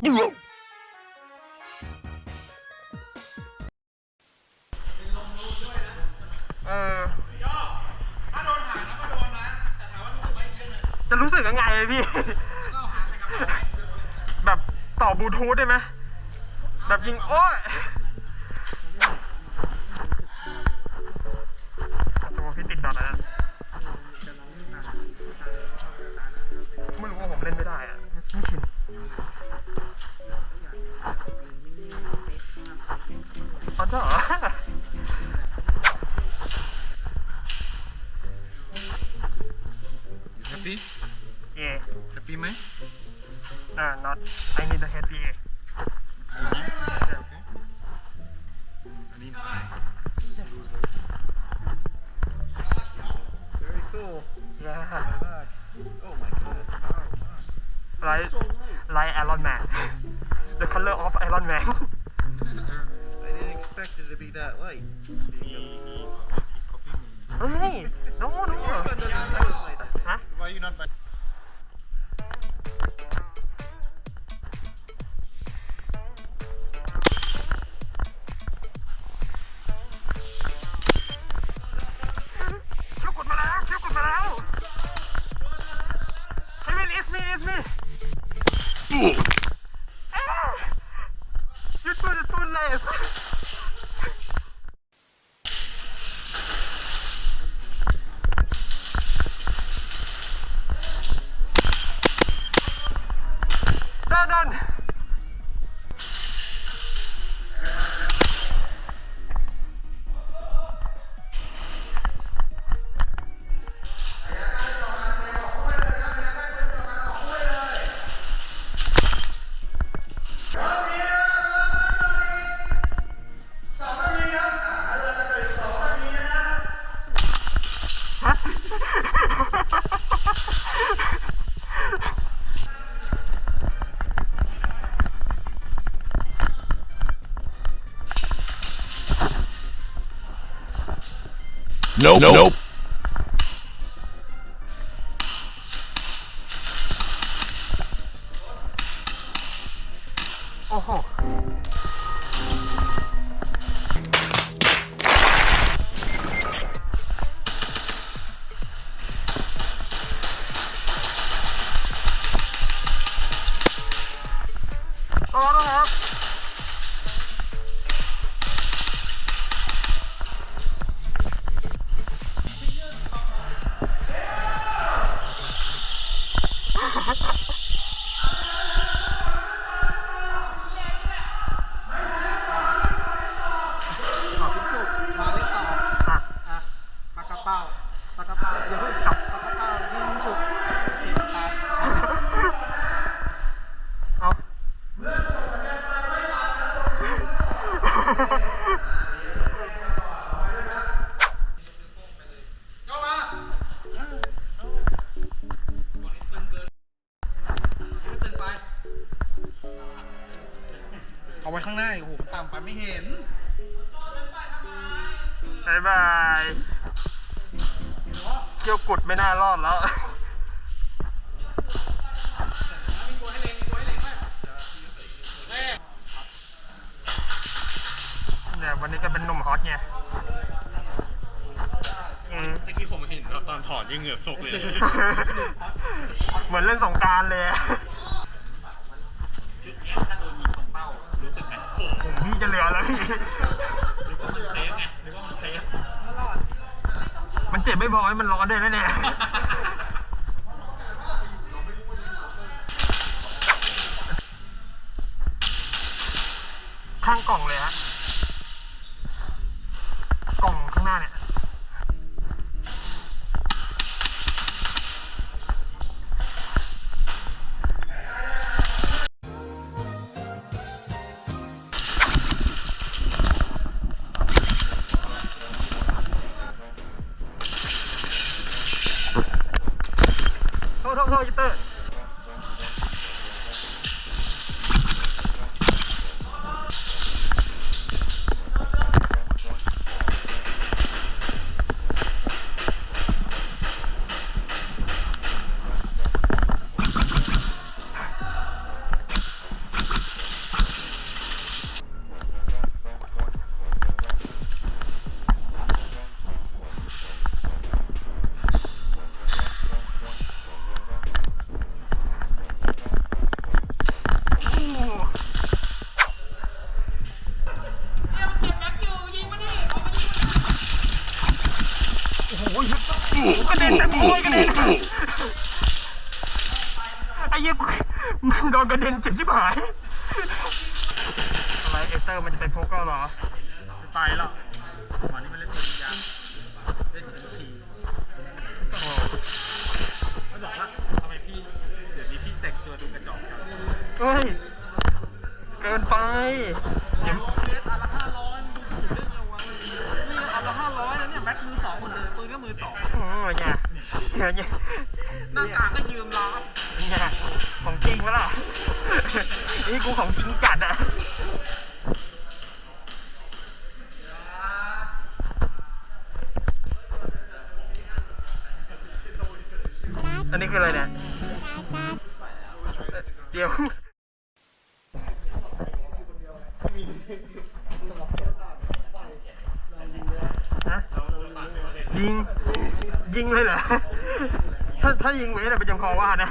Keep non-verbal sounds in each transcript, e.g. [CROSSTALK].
เออ ถ้าโดนหางแล้วก็โดนนะ แต่ถามว่ารู้สึกไหมอีกเรื่องหนึงจะรู้สึกยังไงอะพี่แบบต่อบลูทูธได้ไหม แบบยิง โอ้ย not. I need a happy air. Very cool. Yeah. Oh my god. Oh. Like, so like Iron Man. the color of Iron Man. [LAUGHS] I didn't expect it to be that light. Hey! No, no. Why are you not Ah! You threw the two legs. Nope. Nope. โอย่าเพิ่งจับปากกระเป๋ายิงฉุกเห็นตาเอาเข้ามาตึงเกินตึงไปเอาไว้ข้างหน้าอีกโอ้โหต่ำไปไม่เห็นบายบาย เกี่ยวกุดไม่น่ารอดแล้ว เนี่ยวันนี้ก็เป็นหนุ่มฮอตไงอืม ตะกี้ผมเห็นตอนถอดยังเหงื่อซกเลย เหมือนเล่นสงกรารเลยอะจุดเนี้ยถ้าโดนยิงตรงเป้ารู้สึกไหมโอ้โหผมพี่จะเหลือแล้วพี่นึกว่ามันเซฟไง จ็บไม่พอให้มันร้อนด้วยนะเนี่ย ข้างกล่องเลยฮะ นกระเด็นเจ็บชิบหายอะไรเอสเตอร์มันจะเป็นโพกเกอร์เหรอจะตายแล้วตอนนี้มันเล่นปืนยางเล่นถึงทีโอ้เขาบอกว่าทำไมพี่เดี๋ยวนี้พี่แต่งตัวดูกระจอกจังเฮ้ย เกินไปเดี๋ยวเลสอันละห้าร้อยดูถูกเล่นยังวะนี่อันละห้าร้อยแล้วเนี่ยแม็กมือสองหมดเลยปืนก็มือสองอืมอะไรเงี้ย เงี้ยเงี้ยหน้ากากก็ยืมร้านเงี้ยของจริงปะล่ะ นี่กูของจริงจัดอะอันนี้คืออะไรเนี่ยเอ่อเดี๋ยว ฮะยิง ยิงเลยเหรอ ถ้าถ้ายิงเว้น่ะเป็นจำคอว่านะ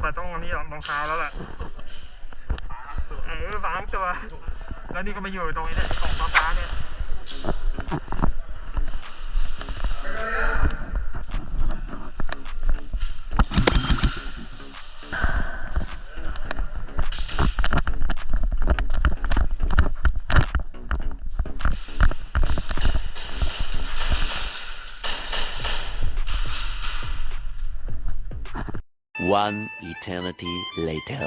ไปต้องอันนี้รองเท้าแล้วแหละเออสาทั้งตัว แล้วนี่ก็มาอยู่ตรงนี้เนี่ยกล่องฟ้าเนี่ย One eternity later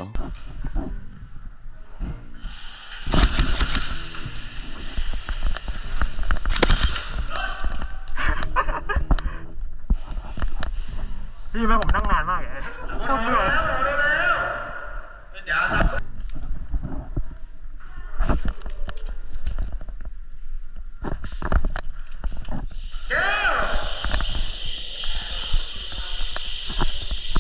ดีไหมผมนั่งนานมากเลยเหนื่อย